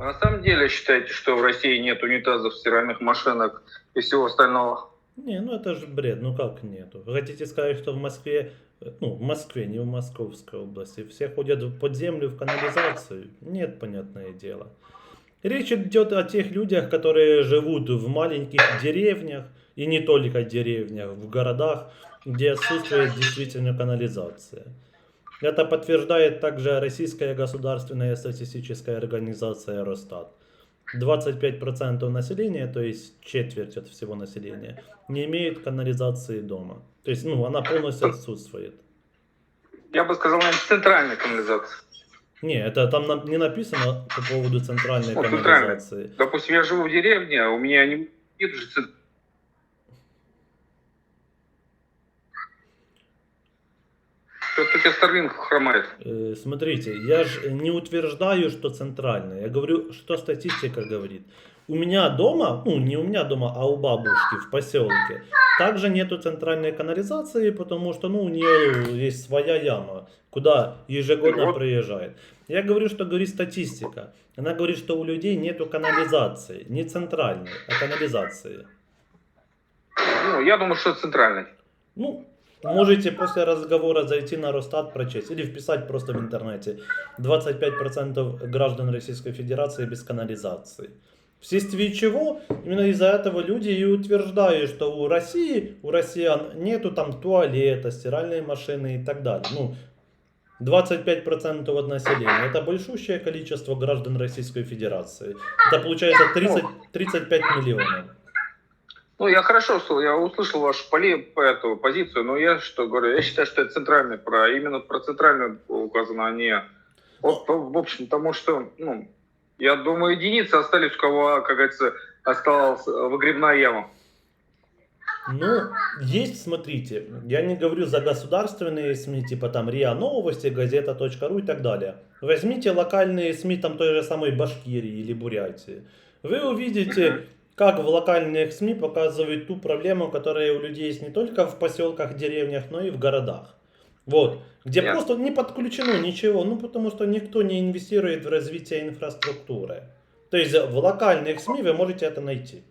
А На самом деле считаете, что в России нет унитазов, стиральных машинок и всего остального? Не, ну это же бред, ну как нету? Вы хотите сказать, что в Москве, э, ну в Москве, не в Московской области, все ходят под землю, в канализацию? Нет, понятное дело. Речь идет о тех людях, которые живут в маленьких деревнях, и не только деревнях, в городах, где отсутствует действительно канализация. Это подтверждает также Российская государственная статистическая организация Росстат. 25% населения, то есть четверть от всего населения, не имеет канализации дома. То есть, ну, она полностью отсутствует. Я бы сказал, наверное, центральная канализация. Не, это там на- не написано по поводу центральной Ну, центральная. канализации. Допустим, я живу в деревне, а у меня не нет же цен- Что-то тебя Старлинг хромает. Э, Смотрите, я же не утверждаю, что центральная. Я говорю, что статистика говорит. У меня дома, ну не у меня дома, а у бабушки в поселке, также нету центральной канализации, потому что ну, у нее есть своя яма, куда ежегодно Вот. приезжает. Я говорю, что говорит статистика. Она говорит, что у людей нету канализации, не центральной, а канализации. Ну, я думаю, что центральный. Ну, можете после разговора зайти на Росстат прочесть или вписать просто в интернете. 25% граждан Российской Федерации без канализации. Вследствие чего именно из-за этого люди и утверждают, что у России, у россиян нету там туалета, стиральной машины и так далее. Ну, 25% от населения. Это большущее количество граждан Российской Федерации. Это получается 30, 35 миллионов. Ну, я хорошо я услышал вашу поли, эту позицию, но я что говорю, я считаю, что это центральный, про, именно про центральную указано, а не... Вот, в общем, потому что, ну, я думаю, единицы остались, у кого, как говорится, осталась выгребная яма. Ну, есть, смотрите, я не говорю за государственные СМИ, типа там РИА Новости, Газета.ру и так далее. Возьмите локальные СМИ там той же самой Башкирии или Бурятии. Вы увидите, как в локальных СМИ показывают ту проблему, которая у людей есть не только в поселках, деревнях, но и в городах. Вот, где Ясно. просто не подключено ничего, ну потому что никто не инвестирует в развитие инфраструктуры. То есть в локальных СМИ вы можете это найти.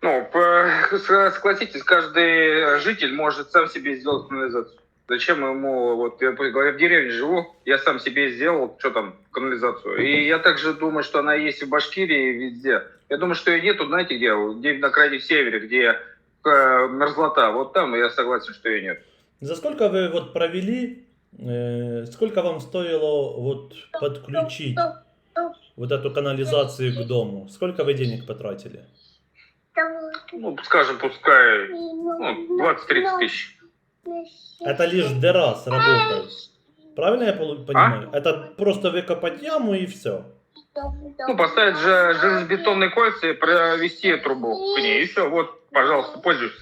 Ну, по- с- согласитесь, каждый житель может сам себе сделать канализацию. Зачем ему, вот я говорю, в деревне живу, я сам себе сделал, что там, канализацию. И я также думаю, что она есть и в Башкирии, и везде. Я думаю, что ее нету, знаете где, где на крайнем севере, где э, мерзлота. Вот там я согласен, что ее нет. За сколько вы вот провели, э, сколько вам стоило вот подключить вот эту канализацию к дому? Сколько вы денег потратили? Ну, скажем, пускай ну, 20-30 тысяч. Это лишь дыра с работой. Правильно я понимаю? Это просто выкопать яму и все. Ну, поставить же железобетонные кольца и провести трубу к ней. И все, вот, пожалуйста, пользуйся.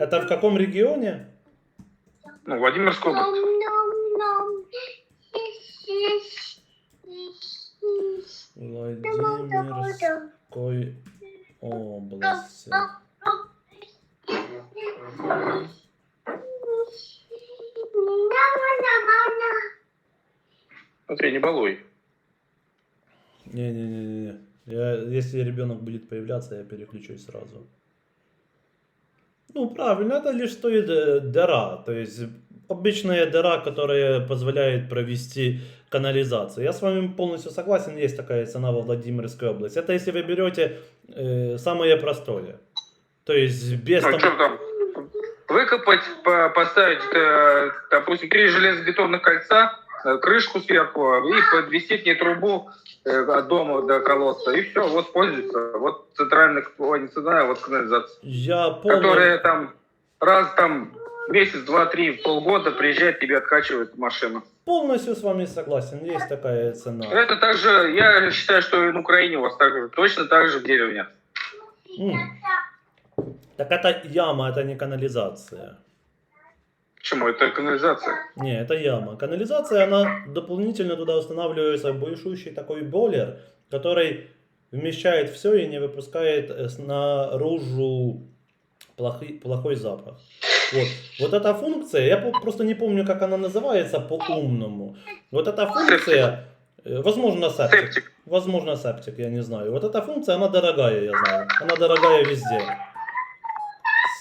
Это в каком регионе? Ну, Владимирская область. Владимирской области. Смотри, не балуй. Не-не-не-не. Я, если ребенок будет появляться, я переключусь сразу. Ну, правильно, это лишь стоит э, дыра. То есть обычная дыра, которая позволяет провести канализацию. Я с вами полностью согласен, есть такая цена во Владимирской области. Это если вы берете э, самое простое. То есть без Ну, там- что там? Выкопать, по- поставить, э, допустим, три железобетонных кольца, э, крышку сверху и подвести к ней трубу э, от дома до колодца. И все, вот пользуется. Вот центральная, ой, не центральная, а вот канализация. Я полностью... Которая там раз там месяц, два, три, полгода приезжает, тебе откачивает машину. полностью с вами согласен, есть такая цена. Это также, я считаю, что и на Украине у вас так же, точно так же в деревне. М. Так это яма, это не канализация. Почему? Это канализация. Не, это яма. Канализация, она дополнительно туда устанавливается большущий такой бойлер, который вмещает все и не выпускает э, наружу плохой, плохой запах. Вот. Вот эта функция, я просто не помню, как она называется по-умному. Вот эта функция, э, возможно. Септик. Возможно, септик, я не знаю. Вот эта функция, она дорогая, я знаю. Она дорогая везде.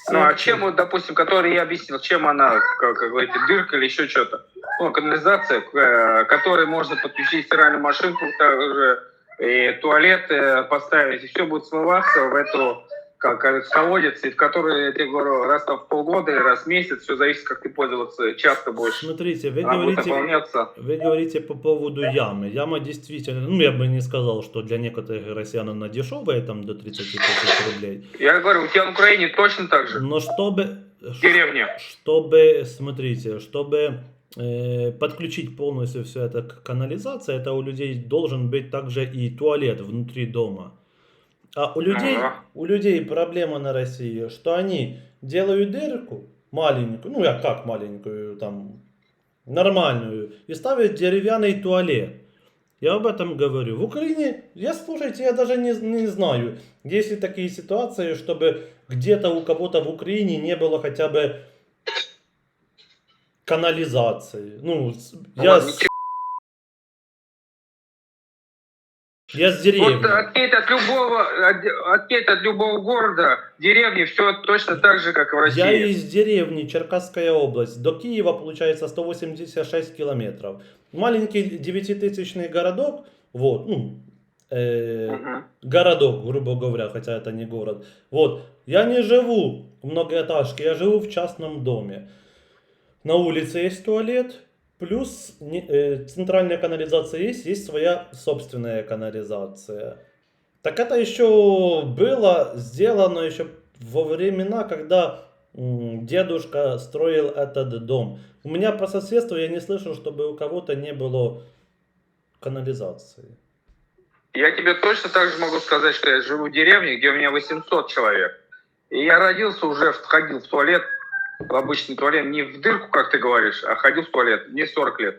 Ну, а чем, вот, допустим, который я объяснил, чем она, как, как говорите, дырка или еще что-то? Ну, канализация, к э, которой можно подключить стиральную машинку, также и туалет э, поставить, и все будет смываться в эту как, колодец, и в который, я тебе говорю, раз там в полгода или раз в месяц, все зависит, как ты пользоваться часто будешь. Смотрите, вы Она говорите, вы говорите по поводу ямы. Яма действительно, ну я бы не сказал, что для некоторых россиян она дешевая, там до 30 тысяч рублей. Я говорю, у тебя в Украине точно так же, Но чтобы... в деревне. Чтобы, смотрите, чтобы э, подключить полностью все это к канализации, это у людей должен быть также и туалет внутри дома. А у людей, Ага. у людей проблема на России, что они делают дырку маленькую, ну я как маленькую, там нормальную, и ставят деревянный туалет. Я об этом говорю. В Украине, я слушайте, я даже не, не знаю, есть ли такие ситуации, чтобы где-то у кого-то в Украине не было хотя бы канализации. Ну, я, я с деревни. Вот отпеть от любого, от- отпеть от любого города, деревни, все точно так же, как в России. Я из деревни Черкасская область. До Киева получается 186 километров. Маленький девятитысячный городок, вот, ну, э, Мгм. городок, грубо говоря, хотя это не город. Вот, я не живу в многоэтажке, я живу в частном доме. На улице есть туалет, плюс э, центральная канализация есть, есть своя собственная канализация. Так это еще было сделано еще во времена, когда дедушка строил этот дом. У меня по соседству я не слышал, чтобы у кого-то не было канализации. Я тебе точно так же могу сказать, что я живу в деревне, где у меня 800 человек. И я родился уже, входил в туалет, в обычный туалет, не в дырку, как ты говоришь, а ходил в туалет. Мне 40 лет.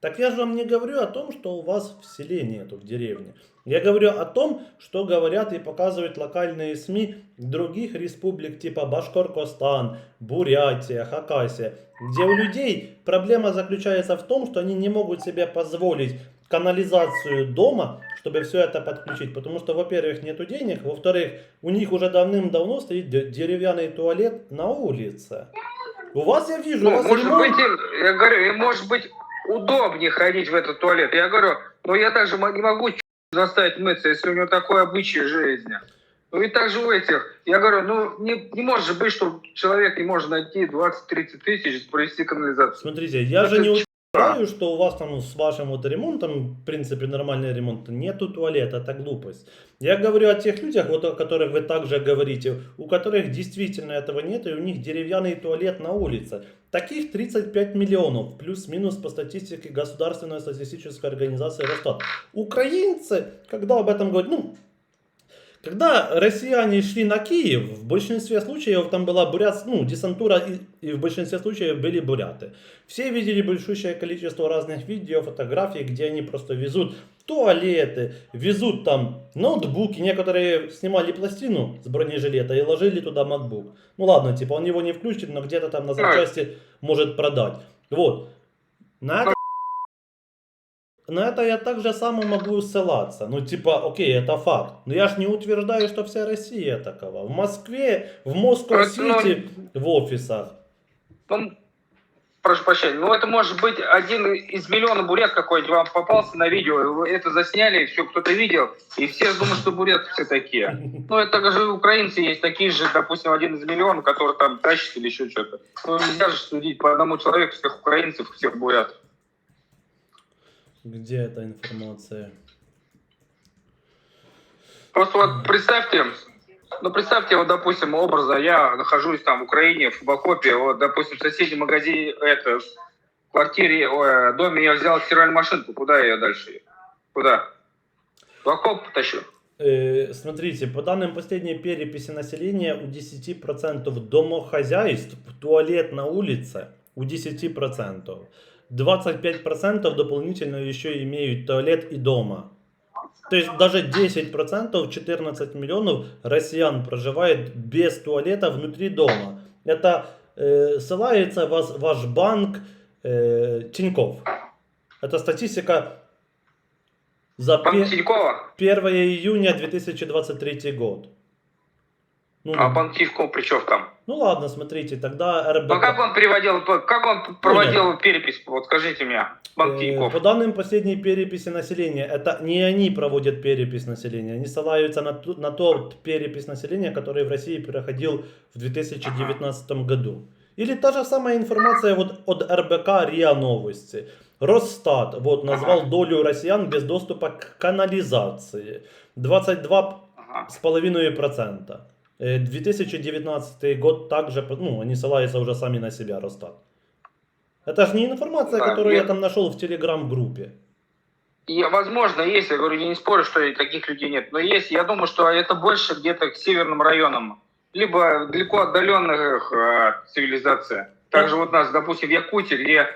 Так я же вам не говорю о том, что у вас в селе нету, в деревне. Я говорю о том, что говорят и показывают локальные СМИ других республик типа Башкортостан, Бурятия, Хакасия, где у людей проблема заключается в том, что они не могут себе позволить канализацию дома, чтобы все это подключить. Потому что, во-первых, нету денег, во-вторых, у них уже давным-давно стоит де- деревянный туалет на улице. У вас я вижу, у Ну, вас может ремонт- быть, я говорю, может быть удобнее ходить в этот туалет. Я говорю, но я также не могу заставить мыться, если у него такой обычай жизни. Ну и также у этих. Я говорю, ну не, не может же быть, что человек не может найти 20-30 тысяч провести канализацию. Смотрите, я Это же не утверждаю, что у вас там с вашим вот ремонтом, в принципе, нормальный ремонт, нету туалета, это глупость. Я говорю о тех людях, вот о которых вы также говорите, у которых действительно этого нет, и у них деревянный туалет на улице. Таких 35 миллионов, плюс-минус по статистике Государственной статистической организации Росстат. Украинцы, когда об этом говорят, ну, когда россияне шли на Киев, в большинстве случаев там была бурят, ну, десантура, и, и в большинстве случаев были буряты. Все видели большущее количество разных видео, фотографий, где они просто везут туалеты, везут там ноутбуки. Некоторые снимали пластину с бронежилета и ложили туда MacBook. Ну ладно, типа он его не включит, но где-то там на запчасти может продать. Вот. На это на это я так же само могу ссылаться. Ну, типа, окей, это факт. Но я ж не утверждаю, что вся Россия такова. В Москве, в Москва-Сити, в офисах. Ну, прошу прощения, ну это может быть один из миллиона бурят какой-нибудь вам попался на видео, вы это засняли, все кто-то видел, и все думают, что буряты все такие. Ну, это же украинцы есть такие же, допустим, один из миллиона, который там тащит или еще что-то. Ну, нельзя же судить по одному человеку всех украинцев, всех бурят. Где эта информация? Просто вот представьте, ну представьте, вот, допустим, образа, я нахожусь там в Украине, в окопе, вот, допустим, в соседнем магазине, это, в квартире, ой, доме я взял стиральную машинку, куда я ее дальше? Куда? В окоп тащу. Э, смотрите, по данным последней переписи населения, у 10% домохозяйств туалет на улице у 10%. 25% дополнительно еще имеют туалет и дома. То есть даже 10%, 14 миллионов россиян проживает без туалета внутри дома. Это э, ссылается вас, ваш банк э, Тиньков. Это статистика за Пан пе- Тинькова? 1 июня 2023 год. Ну, А пан Тиньков при чем там? ну ладно, смотрите, тогда РБК. Ну как он приводил, как он проводил перепись? Вот скажите мне, пан Э. По данным последней переписи населения, это не они проводят перепись населения, они ссылаются на, ту- на тот перепись населения, который в России проходил в 2019 году. Или та же самая информация вот от РБК РИА Новости. Росстат вот, назвал Ага. долю россиян без доступа к канализации. 22 Ага. С половиной процента. Э, 2019 год также, ну, они ссылаются уже сами на себя, Росстат. Это же не информация, Да, которую я я- там нашел в телеграм-группе. И, возможно, есть, я говорю, я не спорю, что и таких людей нет, но есть, я думаю, что это больше где-то к северным районам, либо далеко отдаленных э, цивилизация. Также вот у нас, допустим, в Якутии, где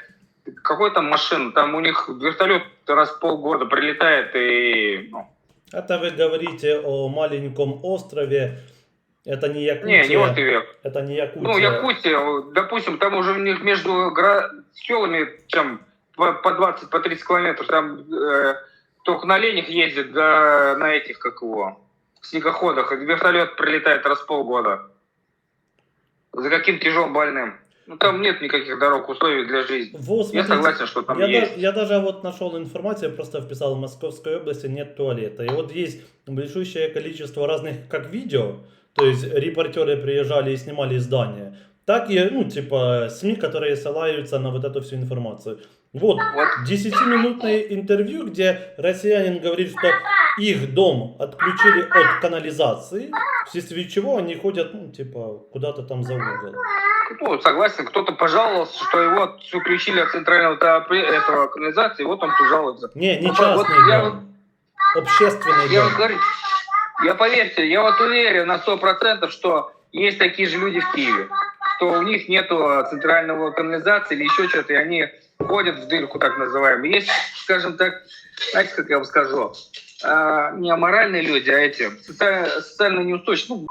какой там машин, там у них вертолет раз в полгода прилетает и... ну, Это вы говорите о маленьком острове. Это не Якутия. не, не вот и век. Это не Якутия. Ну, Якутия, допустим, там уже у них между гора- селами чем по по 20, по 30 километров, там э, только на оленях ездят, да на этих, как его, снегоходах, и вертолет прилетает раз в полгода. За каким тяжелым больным. Ну, там нет никаких дорог, условий для жизни. Вот, Я смотрите, согласен, что там я, есть. да- я даже вот нашел информацию, просто вписал, в Московской области нет туалета. И вот есть большущее количество разных, как видео, то есть репортеры приезжали и снимали здания, так и, ну, типа, СМИ, которые ссылаются на вот эту всю информацию. Вот, Вот 10-минутное интервью, где россиянин говорит, что их дом отключили от канализации, вследствие чего они ходят, ну, типа, куда-то там за угол. Ну, согласен, кто-то пожаловался, что его включили от центрального этого канализации, вот он пожалуется. Не, не частный вот я дом, общественный Я дом. вот говорю, я поверьте, я вот уверен на сто процентов, что есть такие же люди в Киеве, что у них нету центрального канализации или еще что-то, и они ходят в дырку, так называемую. Есть, скажем так, знаете, как я вам скажу, а, не аморальные люди, а эти социально, социально неустойчивые. Ну,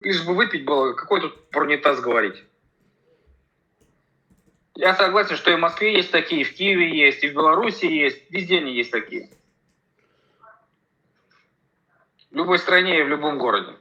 лишь бы выпить было, какой тут про унитаз говорить. Я согласен, что и в Москве есть такие, и в Киеве есть, и в Беларуси есть, везде они есть такие. В любой стране и в любом городе.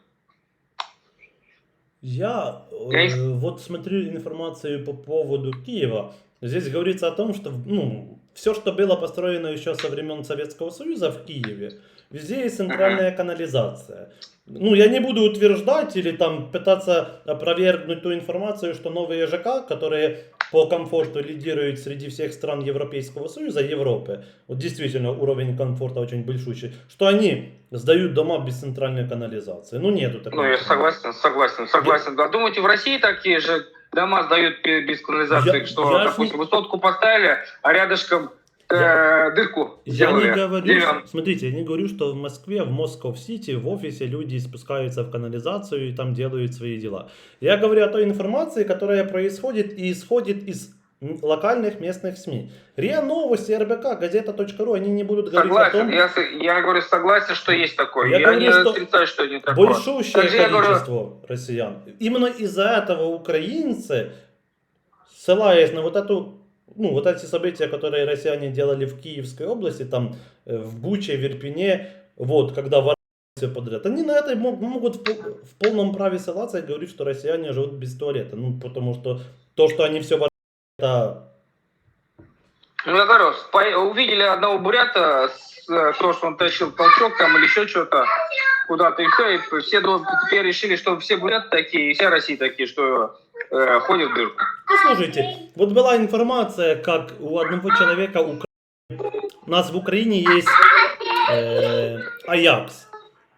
Я э, вот смотрю информацию по поводу Киева. Здесь говорится о том, что ну, все, что было построено еще со времен Советского Союза в Киеве, везде есть центральная канализация. Ну, я не буду утверждать или там пытаться опровергнуть ту информацию, что новые ЖК, которые по комфорту лидируют среди всех стран Европейского Союза, Европы, вот действительно уровень комфорта очень большущий, что они сдают дома без центральной канализации. Ну, нету такого. Ну, я согласен, согласен, согласен. Да, думаете, в России такие же дома сдают бе- без канализации, Я- что, я допустим, высотку поставили, а рядышком э, Я- дырку Я не говорю, деревянную. смотрите, я не говорю, что в Москве, в Москов-Сити, в офисе люди спускаются в канализацию и там делают свои дела. Я говорю о той информации, которая происходит и исходит из локальных местных СМИ. РИА Новости, РБК, газета.ру, они не будут говорить о Согласен, том, я, я говорю, согласен, что есть такое. Я Я, говорю, не что отрицаю, что не такое. большущее Также я говорю- количество россиян. Именно из-за этого украинцы, ссылаясь на вот эту ну, вот эти события, которые россияне делали в Киевской области, там, э, в Буче, в Ирпене, вот, когда воровали все подряд, они на это мо- могут в, пол- в полном праве ссылаться и говорить, что россияне живут без туалета. Ну, потому что то, что они все это... Ну, я говорю, увидели одного бурята, э, то, что он тащил толчок там или еще что-то куда-то, и все, и все теперь решили, что все буряты такие, и вся Россия такие, что э, ходят в дырку. Ну, слушайте, вот была информация, как у одного человека у нас в Украине есть э, Аякс.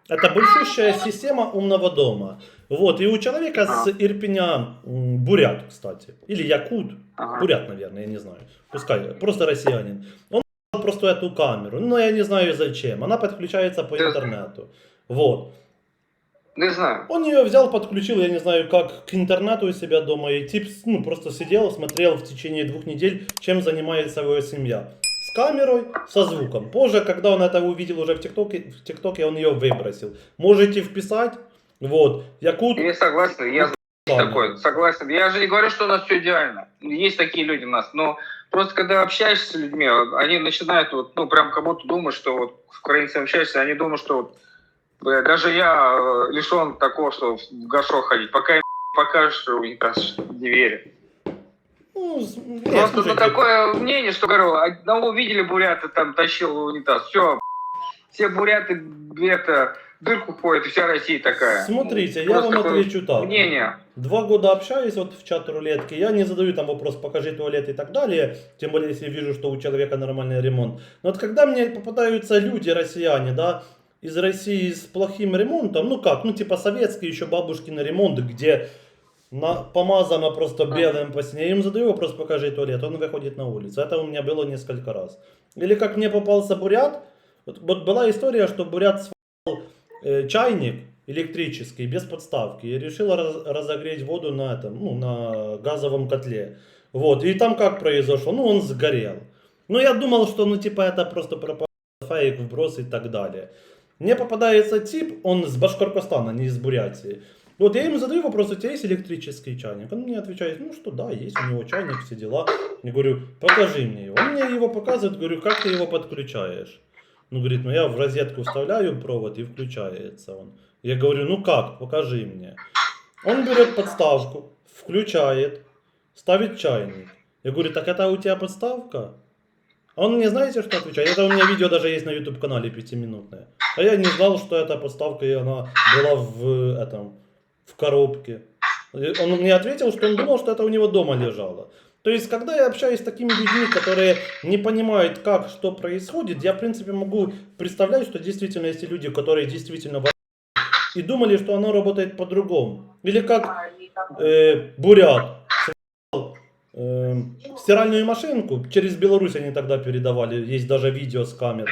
Это большущая система умного дома. Вот, и у человека с Ирпеня, бурят, кстати, или якут, Ага. бурят, наверное, я не знаю, пускай, просто россиянин. Он просто эту камеру, но я не знаю зачем, она подключается по интернету. Вот. Не знаю. Он ее взял, подключил, я не знаю как, к интернету у себя дома. И тип ну, просто сидел, смотрел в течение двух недель, чем занимается его семья. С камерой, со звуком. Позже, когда он это увидел уже в ТикТоке, в ТикТоке он ее выбросил. Можете вписать Вот. Якут... Я согласен, я Ладно. такой, согласен. Я же не говорю, что у нас все идеально. Есть такие люди у нас, но просто когда общаешься с людьми, они начинают вот, ну, прям как будто думать, что вот с украинцами общаешься, они думают, что вот, даже я э, лишен такого, что в горшок ходить. Пока им покажешь унитаз, не верю. Ну, нет, Просто ну, слушайте, такое мнение, что, говорю, одного видели бурята, там тащил унитаз, все, все буряты это, в дырку и вся Россия такая. Смотрите, я Просто вам отвечу так. Мнение. Два года общаюсь вот в чат рулетки, я не задаю там вопрос «покажи туалет» и так далее, тем более если вижу, что у человека нормальный ремонт. Но вот когда мне попадаются люди, россияне, да, из России с плохим ремонтом, ну как, ну типа советский еще бабушкин ремонт, где на, помазано просто белым по стене, я им задаю вопрос «покажи туалет», он выходит на улицу. Это у меня было несколько раз. Или как мне попался бурят, вот, вот была история, что бурят чайник электрический без подставки и решил раз- разогреть воду на этом, ну, на газовом котле. Вот, и там как произошло? Ну, он сгорел. Ну, я думал, что, ну, типа, это просто пропал фейк, вброс и так далее. Мне попадается тип, он с Башкортостана, не из Бурятии. Вот я ему задаю вопрос, у тебя есть электрический чайник? Он мне отвечает, ну что, да, есть у него чайник, все дела. Я говорю, покажи мне его. Он мне его показывает, говорю, как ты его подключаешь? Ну, говорит, ну я в розетку вставляю провод и включается он. Я говорю, ну как, покажи мне. Он берет подставку, включает, ставит чайник. Я говорю, так это у тебя подставка? А он мне знаете, что отвечает? Это у меня видео даже есть на YouTube канале пятиминутное. А я не знал, что эта подставка, и она была в этом, в коробке. Он мне ответил, что он думал, что это у него дома лежало. То есть, когда я общаюсь с такими людьми, которые не понимают, как, что происходит, я, в принципе, могу представлять, что действительно есть люди, которые действительно и думали, что оно работает по-другому. Или как э, бурят э, стиральную машинку, через Беларусь они тогда передавали, есть даже видео с камер.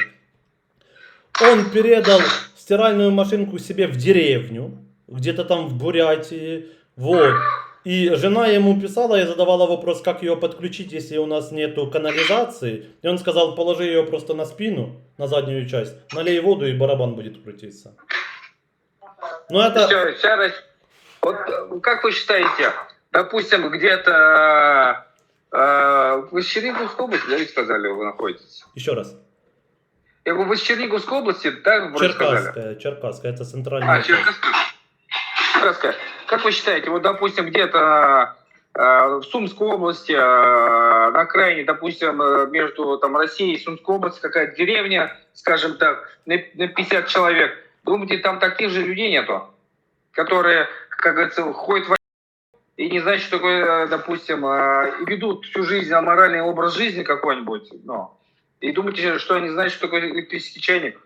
Он передал стиральную машинку себе в деревню, где-то там в Бурятии, вот. И жена ему писала и задавала вопрос, как ее подключить, если у нас нету канализации. И он сказал, положи ее просто на спину, на заднюю часть, налей воду и барабан будет крутиться. Ну это... Всё, вся Россия- Вот э, как вы считаете, допустим, где-то э, вы с Черниговской области, да, ведь сказали, вы находитесь? Еще раз. Я говорю, вы с Черниговской области, да, сказали? Черкасская, Черкасская, это центральная. А, Черкасская. Черкасская. Как вы считаете, вот, допустим, где-то э, в Сумской области, э, на окраине, допустим, э, между там, Россией и Сумской областью, какая-то деревня, скажем так, на, на 50 человек, думаете, там таких же людей нету? Которые, как говорится, ходят в и не знают, что такое, допустим, и ведут всю жизнь аморальный образ жизни какой-нибудь, ну, и думаете, что они знают, что такое электрический чайник?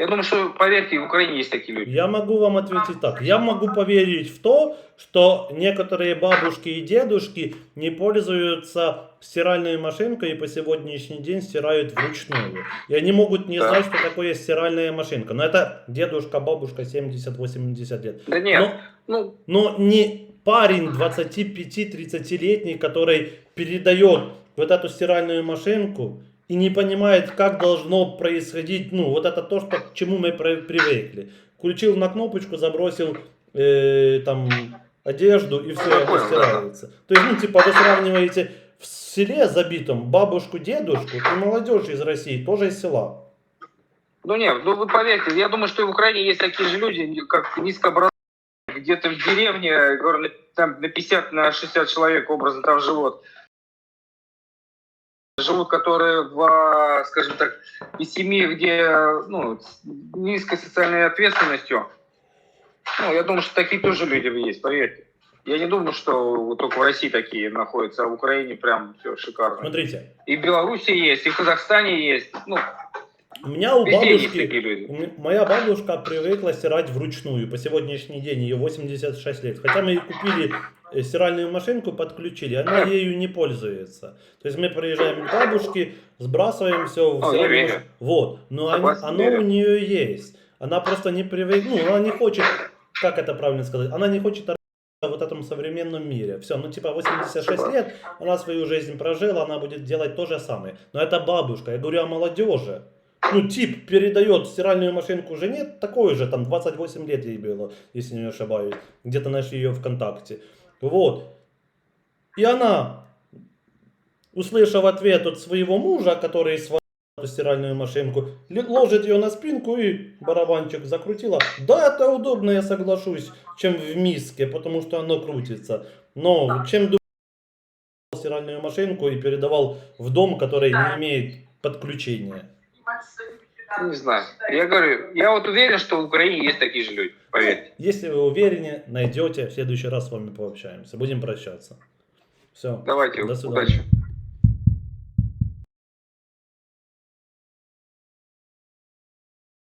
Я думаю, что, поверьте, в Украине есть такие люди. Я могу вам ответить так. Я могу поверить в то, что некоторые бабушки и дедушки не пользуются стиральной машинкой и по сегодняшний день стирают вручную. И они могут не Да. знать, что такое стиральная машинка. Но это дедушка, бабушка 70-80 лет. Да нет, Но ну, но не парень 25-30-летний, который передает вот эту стиральную машинку и не понимает, как должно происходить, ну, вот это то, что, к чему мы при- привыкли. Включил на кнопочку, забросил э, там одежду и все, да. стирается. То есть, ну, типа, вы сравниваете в селе забитом бабушку, дедушку и молодежь из России, тоже из села. ну нет, ну вы поверьте, я думаю, что и в Украине есть такие же люди, как низкообразованные, где-то в деревне, говорю, на- там на 50, на 60 человек образно там живут. Живут, которые в, скажем так, из семьи, где ну, с низкой социальной ответственностью. Ну, я думаю, что такие тоже люди есть, поверьте. Я не думаю, что только в России такие находятся, а в Украине прям все шикарно. Смотрите, И в Беларуси есть, и в Казахстане есть. Ну, у меня у бабушки... У Моя бабушка привыкла стирать вручную. По сегодняшний день ей 86 лет. Хотя мы ей купили стиральную машинку, подключили, она ею не пользуется. То есть мы приезжаем к бабушке, сбрасываем все в стиральную Вот. Но оно, оно у нее есть. Она просто не привыкла, ну, она не хочет, как это правильно сказать, она не хочет в этом современном мире. Все, ну типа 86 Согласен. лет, она свою жизнь прожила, она будет делать то же самое. Но это бабушка. Я говорю о молодежи. Ну, тип передает стиральную машинку жене, такой же, там 28 лет ей было, если не ошибаюсь. Где-то нашли ее ВКонтакте. Вот. И она, услышав ответ от своего мужа, который сварил эту стиральную машинку, ложит ее на спинку и барабанчик закрутила. Да, это удобно, я соглашусь, чем в миске, потому что оно крутится. Но чем стиральную машинку и передавал в дом, который не имеет подключения. Не знаю. Я говорю, я вот уверен, что в Украине есть такие же люди, поверьте. Если вы уверены, найдете, в следующий раз с вами пообщаемся. Будем прощаться. Все. Давайте, До свидания. удачи.